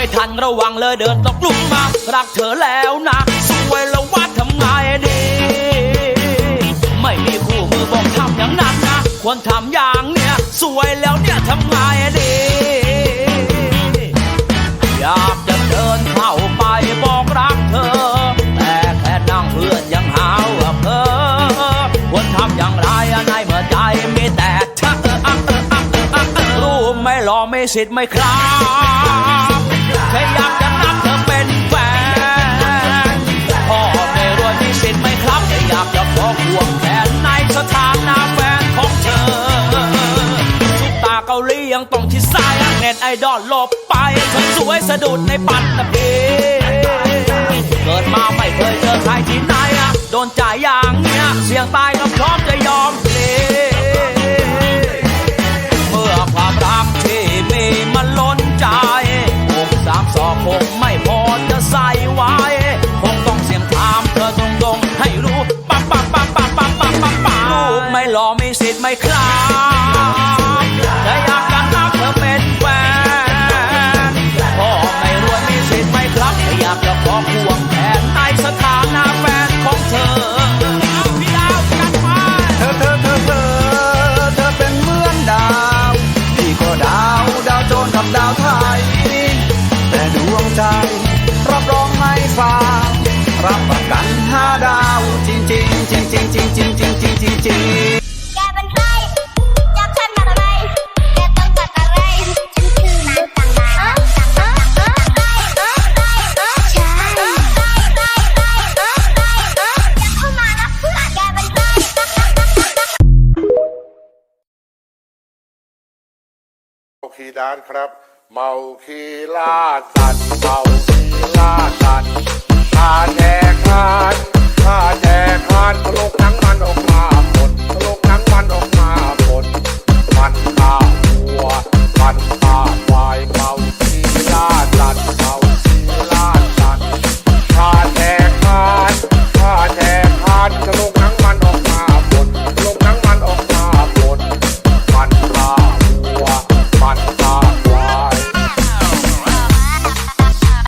ไม่ทันระวังเลยเดินตกหลุมมา รักเธอแล้วนะสวยแล้วว่าทำไงดี ไม่มีคู่มือบอกทำอย่างนั้นนะ ควรทำอย่างเนี้ยสวยแล้วเนี่ยทำไงดี อยากจะเดินเข้าไปบอกรักเธอ แต่แค่นั่งเพื่อนยังหาว่าเพ้อควรทำอย่างไรในเมื่อใจมีแต่เธอรู้ไหม่อไม่สิทธิ์ไม่ครับ ต้องตรงที่ซ้ายเน็ตไอดอลลบไปฉันสวยสะดุดในปัตตพีเกิดมาไม่เคยเจอใครที่ไหนอะโดนใจยอย่างเนี้ยเสียงตายก็พร้อมจะยอมเพลเมื่อความรักที่มีมันล้นใจหกสามสองคงไม่พอจะใส่ไว้คงต้องเสียงถามเธอตรงๆให้รู้ปั๊บปั๊บปั๊บปั๊บปั๊บปั๊บปั๊บลูกไม่หล่อไม่สิทธิ์ไม่คลา ใจ รับรองไม่ฟ้ารับประกันห้าดาว จริงจริงจริงจริงจริงจริงจริงจริงจริงจริงแกเป็นใครจับฉันมาทำไมแกต้องตัดอะไรฉันคือนางต่างดาต่างดาต่างดาวใช่อยาเข้ามานะเพื่อนแกเป็นใครเคีดานครับ เมาคีล่าสัตว์เมา